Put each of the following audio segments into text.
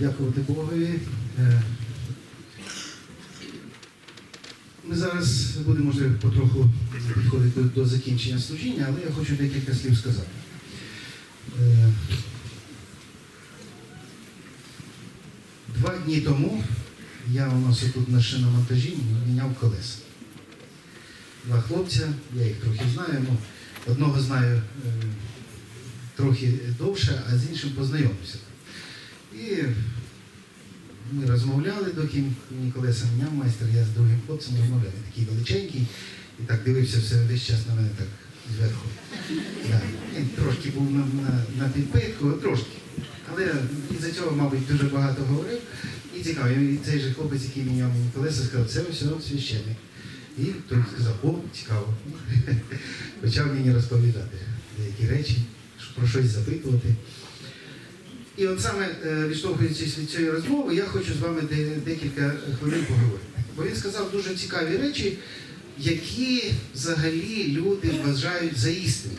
дякувати Богові. Е, Ми зараз будемо вже потроху підходити до, закінчення служіння, але я хочу декілька слів сказати. Е, Два дні тому я у нас тут на шиномонтажі міняв колеса. Два хлопця, я їх трохи знаю. Ну, одного знаю е, трохи довше, а з іншим познайомився. І ми розмовляли, доки мені колеса міняв майстер, я з другим хлопцем розмовляв. Він такий величенький, і так дивився все весь час на мене так зверху. Да. Він трошки був на, на, на підпитку, трошки. Але із-за цього, мабуть, дуже багато говорив. І цікаво, і цей же хлопець, який мені колеса, сказав, це ось священник. І той сказав, о, цікаво. Почав мені розповідати деякі речі, про щось запитувати. І от саме е, відштовхуючись від цієї розмови, я хочу з вами декілька хвилин поговорити. Бо він сказав дуже цікаві речі, які взагалі люди вважають за істину.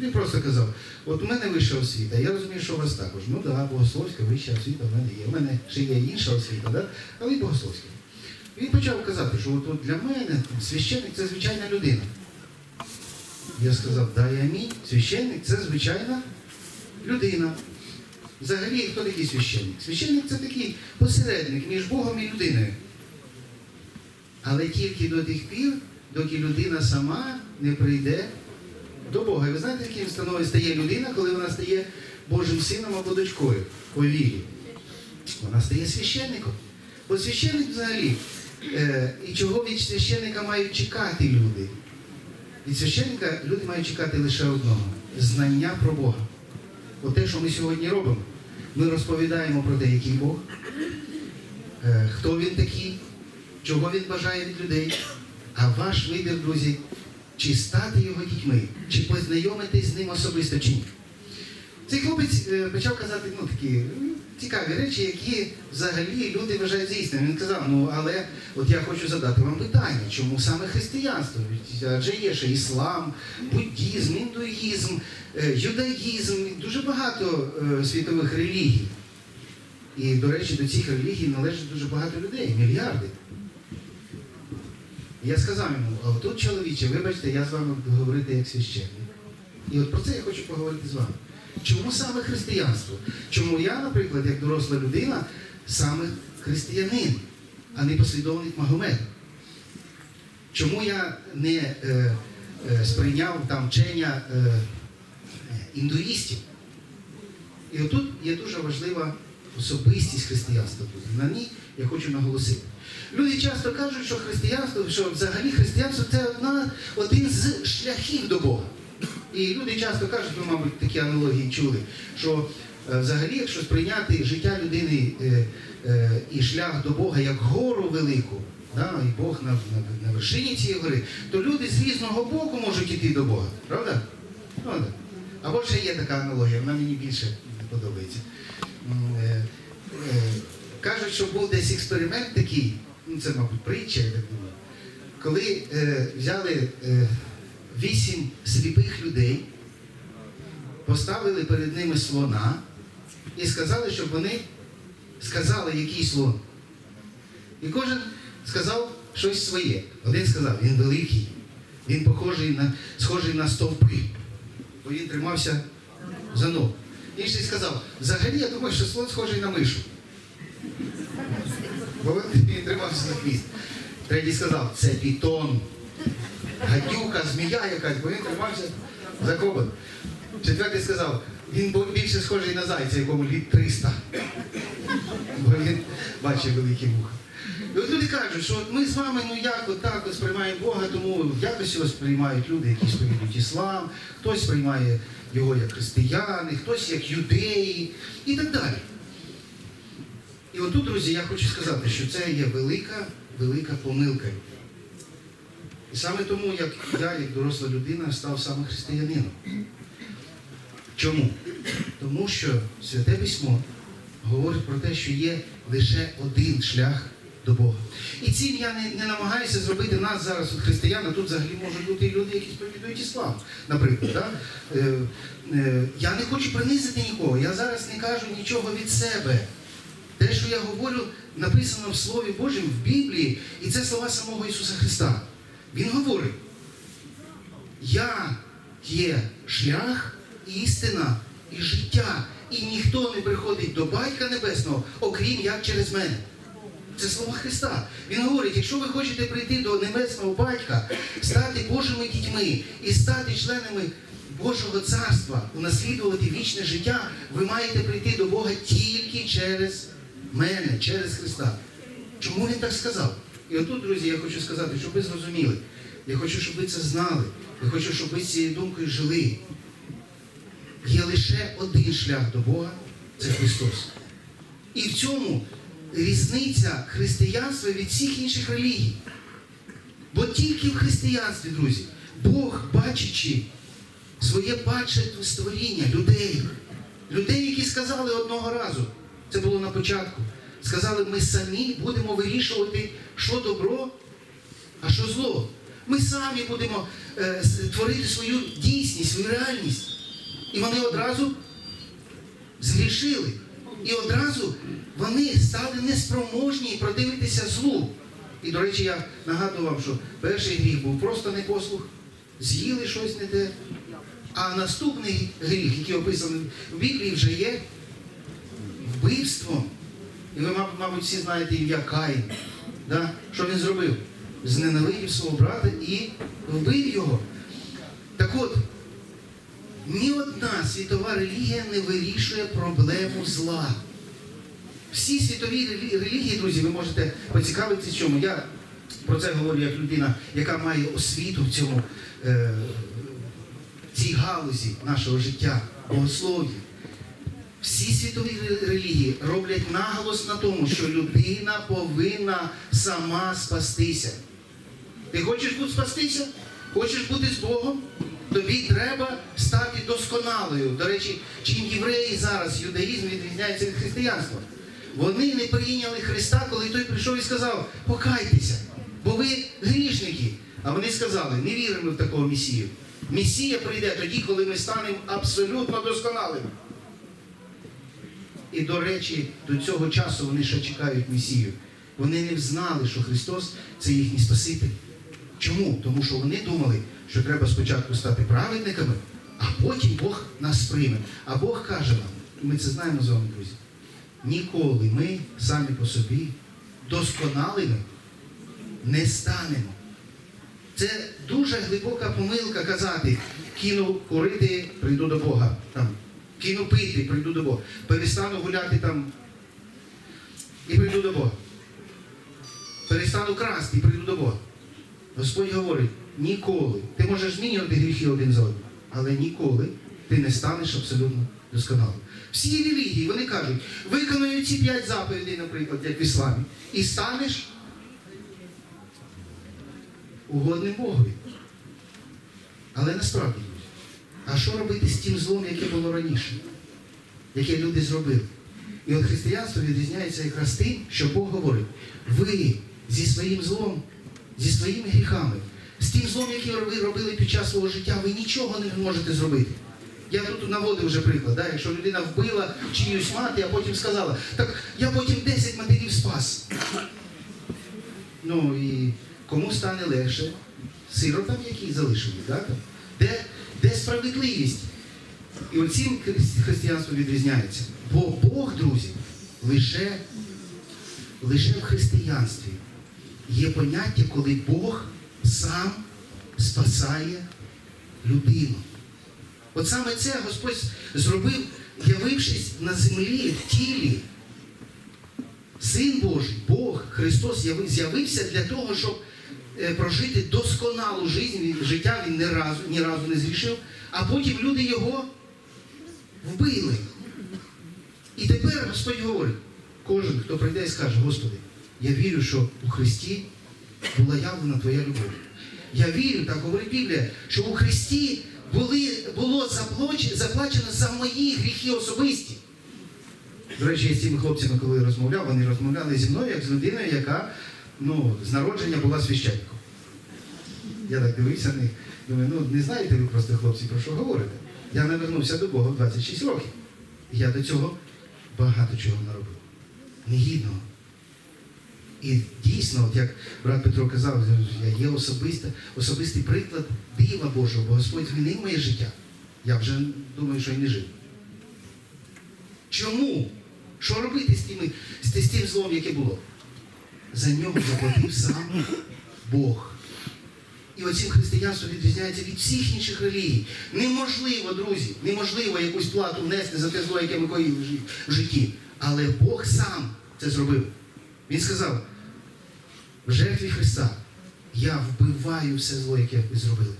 Він просто казав, от у мене вища освіта, я розумію, що у вас також. Ну так, да, богословська вища освіта в мене є. У мене ще є інша освіта, да? але й богословська. Він почав казати, що от, от для мене священник це звичайна людина. Я сказав, да, і амінь. Священник це звичайна людина. Взагалі, хто такий священник? Священник це такий посередник між Богом і людиною. Але тільки до тих пір, доки людина сама не прийде до Бога. І ви знаєте, яким становить стає людина, коли вона стає Божим сином або дочкою по вірі? Вона стає священником. Бо священник взагалі, е, і чого від священника мають чекати люди? Від священника люди мають чекати лише одного знання про Бога. От те, що ми сьогодні робимо, ми розповідаємо про те, який Бог, е, хто він такий, чого він бажає від людей. А ваш вибір, друзі, чи стати його дітьми, чи познайомитись з ним особисто чи ні. Цей хлопець е, почав казати ну, такі цікаві речі, які взагалі люди вважають за. Він казав, ну але от я хочу задати вам питання, чому саме християнство? Адже є ще іслам, буддізм, індуїзм, е, юдаїзм, дуже багато е, світових релігій. І, до речі, до цих релігій належить дуже багато людей, мільярди. Я сказав йому, а тут чоловіче, вибачте, я з вами буду говорити як священник. І от про це я хочу поговорити з вами. Чому саме християнство? Чому я, наприклад, як доросла людина, саме християнин, а не послідовник Магомеда? Чому я не е, е, сприйняв там вчення е, індуїстів? І отут є дуже важлива особистість християнства. На ній я хочу наголосити. Люди часто кажуть, що християнство, що взагалі християнство це одна, один з шляхів до Бога. І люди часто кажуть, ви, мабуть, такі аналогії чули, що е, взагалі, якщо сприйняти життя людини е, е, і шлях до Бога як гору велику, да, і Бог на, на, на вершині цієї гори, то люди з різного боку можуть іти до Бога. Правда? Правда? Або ще є така аналогія, вона мені більше не подобається. Кажуть, що був десь експеримент такий, ну це, мабуть, притча, я так думаю, коли взяли вісім сліпих людей, поставили перед ними слона і сказали, щоб вони сказали, який слон. І кожен сказав щось своє. Один сказав, він великий, він похожий на, схожий на стовпи, бо він тримався за ногу. Інший сказав, взагалі я думаю, що слон схожий на мишу. Бо він тримався за хвіст. Третій сказав, це пітон. Гадюка, змія якась, бо він тримався за кобот. Четвертий сказав, він був більше схожий на зайця, якому літ 300. Бо він бачив великі вуха. І от люди кажуть, що ми з вами ну як от так сприймаємо Бога, тому якось його сприймають люди, які сповідують іслам, хтось сприймає його як християни, хтось як юдеї і так далі. І отут, друзі, я хочу сказати, що це є велика, велика помилка. І саме тому, як я, як доросла людина, став саме християнином. Чому? Тому що Святе Письмо говорить про те, що є лише один шлях до Бога. І цим я не, не намагаюся зробити нас зараз, от християн, а тут взагалі можуть бути і люди, які сповідують іслам, наприклад. Да? Е, е, я не хочу принизити нікого, я зараз не кажу нічого від себе. Те, що я говорю, написано в Слові Божому, в Біблії, і це слова самого Ісуса Христа. Він говорить, я є шлях, істина і життя, і ніхто не приходить до Батька Небесного, окрім як через мене. Це слова Христа. Він говорить, якщо ви хочете прийти до Небесного Батька, стати Божими дітьми і стати членами Божого царства, унаслідувати вічне життя, ви маєте прийти до Бога тільки через мене, через Христа. Чому він так сказав? І отут, друзі, я хочу сказати, щоб ви зрозуміли. Я хочу, щоб ви це знали. Я хочу, щоб ви з цією думкою жили. Є лише один шлях до Бога це Христос. І в цьому різниця християнства від всіх інших релігій. Бо тільки в християнстві, друзі, Бог, бачачи своє баче створіння, людей, людей, які сказали одного разу, це було на початку, сказали, ми самі будемо вирішувати, що добро, а що зло. Ми самі будемо е, творити свою дійсність, свою реальність. І вони одразу згрішили. І одразу вони стали неспроможні продивитися злу. І, до речі, я нагадую вам, що перший гріх був просто непослух, з'їли щось не те. А наступний гріх, який описаний в Біблії, вже є вбивством. І ви, мабуть, всі знаєте ім'я Каїн. Да? Що він зробив? Зненавидів свого брата і вбив його. Так от, ні одна світова релігія не вирішує проблему зла. Всі світові релігії, друзі, ви можете поцікавитися, чому. Я про це говорю як людина, яка має освіту в цьому е, цій галузі нашого життя, богослов'я. Всі світові релігії роблять наголос на тому, що людина повинна сама спастися. Ти хочеш бути спастися? Хочеш бути з Богом? Тобі треба стати досконалою. До речі, чим євреї зараз, юдаїзм відрізняється від християнства. Вони не прийняли Христа, коли той прийшов і сказав, покайтеся, бо ви грішники. А вони сказали, не віримо в такого Месію. Месія прийде тоді, коли ми станемо абсолютно досконалими. І, до речі, до цього часу вони ще чекають Месію. Вони не знали, що Христос це їхній Спаситель. Чому? Тому що вони думали, що треба спочатку стати праведниками, а потім Бог нас прийме. А Бог каже нам, ми це знаємо з вами, друзі, ніколи ми самі по собі досконалими не станемо. Це дуже глибока помилка казати, кину курити, прийду до Бога. Там, кину пити, прийду до Бога. Перестану гуляти там і прийду до Бога. Перестану красти і прийду до Бога. Господь говорить, ніколи. Ти можеш змінювати гріхи один за одним, але ніколи ти не станеш абсолютно досконалим. Всі релігії, вони кажуть, виконаю ці п'ять заповідей, наприклад, як в ісламі, і станеш угодним Богові. Але насправді, а що робити з тим злом, яке було раніше, яке люди зробили? І от християнство відрізняється якраз тим, що Бог говорить, ви зі своїм злом, зі своїми гріхами, з тим злом, яке ви робили під час свого життя, ви нічого не можете зробити. Я тут наводив вже приклад, да? якщо людина вбила чиюсь мати, а потім сказала, так я потім 10 матерів спас. Ну і кому стане легше? Сиротам, які залишили, да? Де, де справедливість? І оцім хри- християнство відрізняється. Бо Бог, друзі, лише, лише в християнстві є поняття, коли Бог сам спасає людину. От саме це Господь зробив, явившись на землі в тілі. Син Божий, Бог, Христос з'явився для того, щоб прожити досконалу. Він- життя. Він ні разу, ні разу не зрішив, а потім люди його вбили. І тепер Господь говорить, кожен, хто прийде і скаже, Господи, я вірю, що у Христі була явлена Твоя любов. Я вірю, так говорить Біблія, що у Христі були, було заплачено за мої гріхи особисті. До речі, я з цими хлопцями, коли розмовляв, вони розмовляли зі мною як з людиною, яка ну, з народження була священником. Я так дивився на них, думаю, ну не знаєте ви просто, хлопці, про що говорите? Я навернувся до Бога 26 років. І я до цього багато чого наробив. Негідного. І дійсно, от як брат Петро казав, є особиста, особистий приклад дива Божого, бо Господь змінив моє життя. Я вже думаю, що й не жив. Чому? Що робити з, тими, з тим злом, яке було? За нього заплатив сам Бог. І оцім християнство відрізняється від всіх інших релігій. Неможливо, друзі, неможливо якусь плату внести за те зло, яке ми коїли в житті. Але Бог сам це зробив. Він сказав, в жертві Христа я вбиваю все зло, яке ви зробили.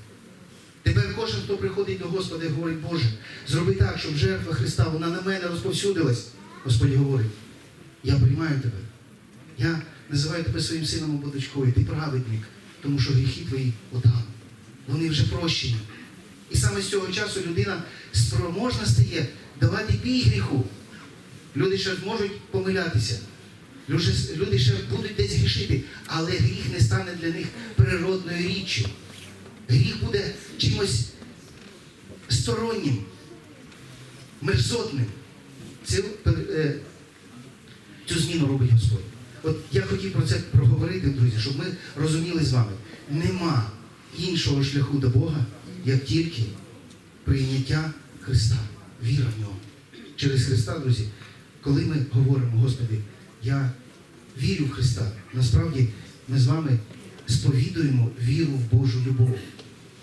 Тепер кожен, хто приходить до Господа і говорить, Боже, зроби так, щоб жертва Христа вона на мене розповсюдилась. Господь говорить, я приймаю тебе. Я називаю тебе своїм сином або дочкою, ти праведник, тому що гріхи твої отам. Вони вже прощені. І саме з цього часу людина спроможна стає давати бій гріху. Люди ще зможуть помилятися. Люди, люди ще будуть десь грішити, але гріх не стане для них природною річчю. Гріх буде чимось стороннім, мерзотним. Цю, е, цю зміну робить Господь. От я хотів про це проговорити, друзі, щоб ми розуміли з вами. Нема іншого шляху до Бога, як тільки прийняття Христа, віра в нього. Через Христа, друзі, коли ми говоримо, Господи, я вірю в Христа, насправді ми з вами сповідуємо віру в Божу любов.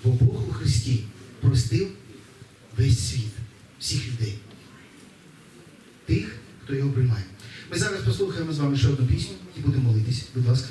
Бо Бог у Христі простив весь світ, всіх людей. Тих, хто його приймає. Ми зараз послухаємо з вами ще одну пісню і будемо молитись. Будь ласка.